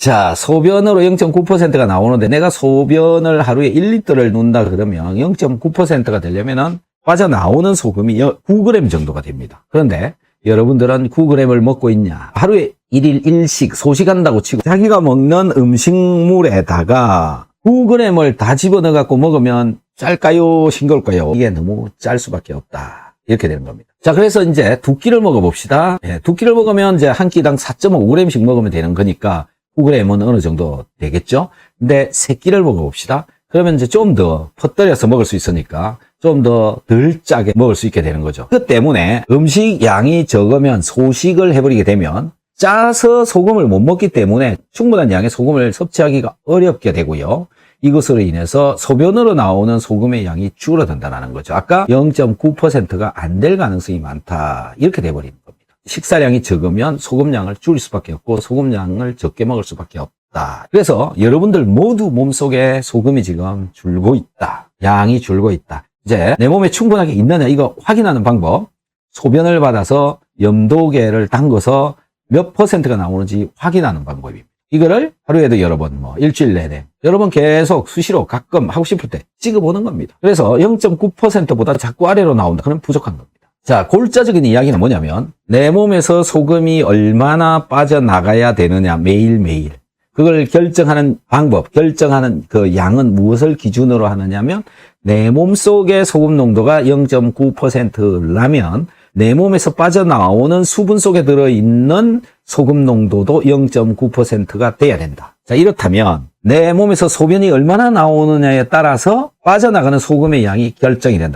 자, 소변으로 0.9%가 나오는데 내가 소변을 하루에 1리터를 넣는다 그러면 0.9%가 되려면은 빠져나오는 소금이 9g 정도가 됩니다. 그런데 여러분들은 9g을 먹고 있냐? 하루에 1일 1식 소식한다고 치고 자기가 먹는 음식물에다가 9g을 다 집어넣어 갖고 먹으면 짤까요? 싱거울까요? 이게 너무 짤 수밖에 없다. 이렇게 되는 겁니다. 자, 그래서 이제 두 끼를 먹어봅시다. 예, 두 끼를 먹으면 이제 한 끼당 4.5g씩 먹으면 되는 거니까 9g은 어느 정도 되겠죠? 근데 세 끼를 먹어봅시다. 그러면 이제 좀 더 퍼뜨려서 먹을 수 있으니까 좀 더 덜 짜게 먹을 수 있게 되는 거죠. 그 때문에 음식 양이 적으면 소식을 해버리게 되면 짜서 소금을 못 먹기 때문에 충분한 양의 소금을 섭취하기가 어렵게 되고요. 이것으로 인해서 소변으로 나오는 소금의 양이 줄어든다는 거죠. 아까 0.9%가 안 될 가능성이 많다. 이렇게 돼버리는 겁니다. 식사량이 적으면 소금량을 줄일 수밖에 없고 소금량을 적게 먹을 수밖에 없다. 그래서 여러분들 모두 몸속에 소금이 지금 줄고 있다. 양이 줄고 있다. 이제 내 몸에 충분하게 있느냐 이거 확인하는 방법. 소변을 받아서 염도계를 담궈서 몇 퍼센트가 나오는지 확인하는 방법입니다. 이거를 하루에도 여러 번, 뭐, 일주일 내내, 여러 번 계속 수시로 가끔 하고 싶을 때 찍어보는 겁니다. 그래서 0.9%보다 자꾸 아래로 나온다. 그러면 부족한 겁니다. 자, 골자적인 이야기는 뭐냐면, 내 몸에서 소금이 얼마나 빠져나가야 되느냐, 매일매일. 그걸 결정하는 방법, 결정하는 그 양은 무엇을 기준으로 하느냐면, 내 몸 속의 소금 농도가 0.9%라면, 내 몸에서 빠져나오는 수분 속에 들어있는 소금 농도도 0.9%가 돼야 된다. 자, 이렇다면 내 몸에서 소변이 얼마나 나오느냐에 따라서 빠져나가는 소금의 양이 결정이 된다.